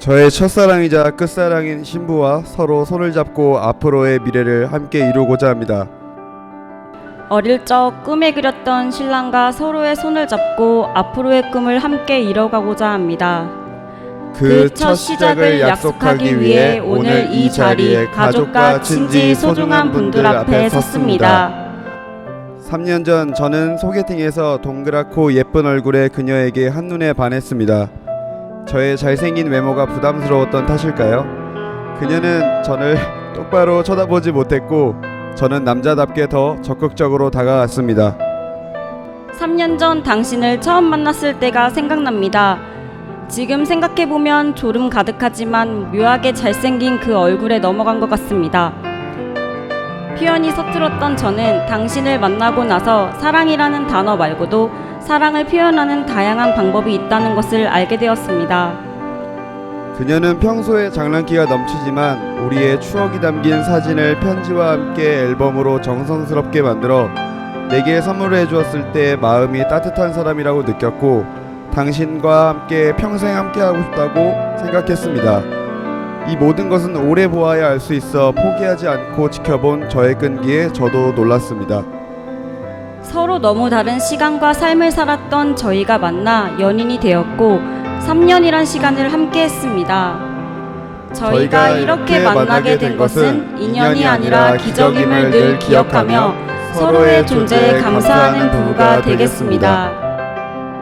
저의 첫사랑이자 끝사랑인 신부와 서로 손을 잡고 앞으로의 미래를 함께 이루고자 합니다. 어릴 적 꿈에 그렸던 신랑과 서로의 손을 잡고 앞으로의 꿈을 함께 이뤄가고자 합니다. 그 첫 시작을 약속하기 위해 오늘 이 자리에 가족과 친지 소중한 분들 앞에 섰습니다. 3년 전 저는 소개팅에서 동그랗고 예쁜 얼굴의 그녀에게 한눈에 반했습니다. 저의 잘생긴 외모가 부담스러웠던 탓일까요? 그녀는 저를 똑바로 쳐다보지 못했고 저는 남자답게 더 적극적으로 다가갔습니다. 3년 전 당신을 처음 만났을 때가 생각납니다. 지금 생각해보면 졸음 가득하지만 묘하게 잘생긴 그 얼굴에 넘어간 것 같습니다. 표현이 서툴었던 저는 당신을 만나고 나서 사랑이라는 단어 말고도 사랑을 표현하는 다양한 방법이 있다는 것을 알게 되었습니다. 그녀는 평소에 장난기가 넘치지만 우리의 추억이 담긴 사진을 편지와 함께 앨범으로 정성스럽게 만들어 내게 선물해 주었을 때 마음이 따뜻한 사람이라고 느꼈고 당신과 함께 평생 함께 하고 싶다고 생각했습니다. 이 모든 것은 오래 보아야 알 수 있어 포기하지 않고 지켜본 저의 끈기에 저도 놀랐습니다. 서로 너무 다른 시간과 삶을 살았던 저희가 만나 연인이 되었고 3년이란 시간을 함께 했습니다. 저희가 이렇게 만나게 된 것은 인연이 아니라 기적임을 늘 기억하며 서로의 존재에 감사하는 부부가 되겠습니다.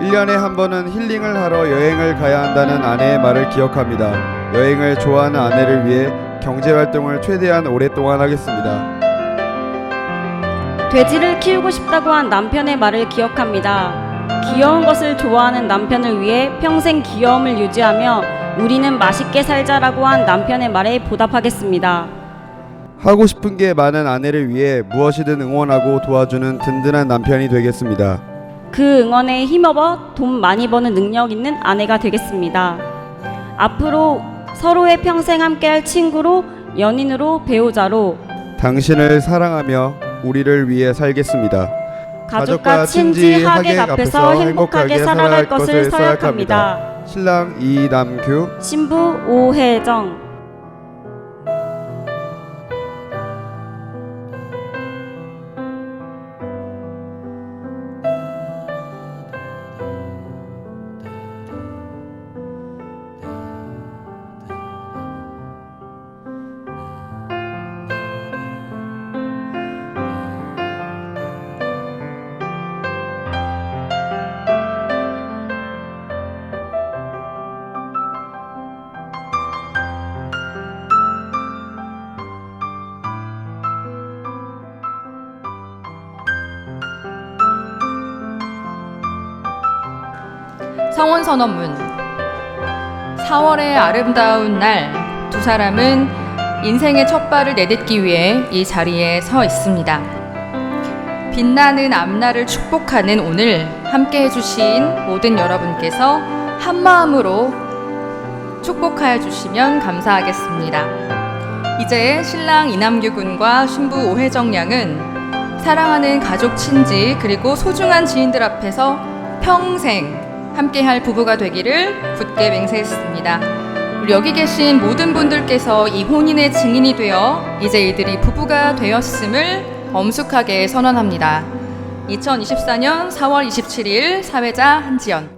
1년에 한 번은 힐링을 하러 여행을 가야 한다는 아내의 말을 기억합니다. 여행을 좋아하는 아내를 위해 경제 활동을 최대한 오랫동안 하겠습니다. 돼지를 키우고 싶다고 한 남편의 말을 기억합니다. 귀여운 것을 좋아하는 남편을 위해 평생 귀여움을 유지하며 우리는 맛있게 살자라고 한 남편의 말에 보답하겠습니다. 하고 싶은 게 많은 아내를 위해 무엇이든 응원하고 도와주는 든든한 남편이 되겠습니다. 그 응원에 힘입어 돈 많이 버는 능력 있는 아내가 되겠습니다. 앞으로 서로의 평생 함께할 친구로, 연인으로, 배우자로 당신을 사랑하며 우리를 위해 살겠습니다. 가족과 친지 하객 앞에서 행복하게 살아갈 것을 서약합니다. 신랑 이남규 신부 오혜정 성원 선언문 4월의 아름다운 날 두 사람은 인생의 첫 발을 내딛기 위해 이 자리에 서 있습니다. 빛나는 앞날을 축복하는 오늘 함께 해주신 모든 여러분께서 한 마음으로 축복하여 주시면 감사하겠습니다. 이제 신랑 이남규 군과 신부 오혜정 양은 사랑하는 가족 친지 그리고 소중한 지인들 앞에서 평생 함께할 부부가 되기를 굳게 맹세했습니다. 우리 여기 계신 모든 분들께서 이 혼인의 증인이 되어 이제 이들이 부부가 되었음을 엄숙하게 선언합니다. 2024년 4월 27일 사회자 한지연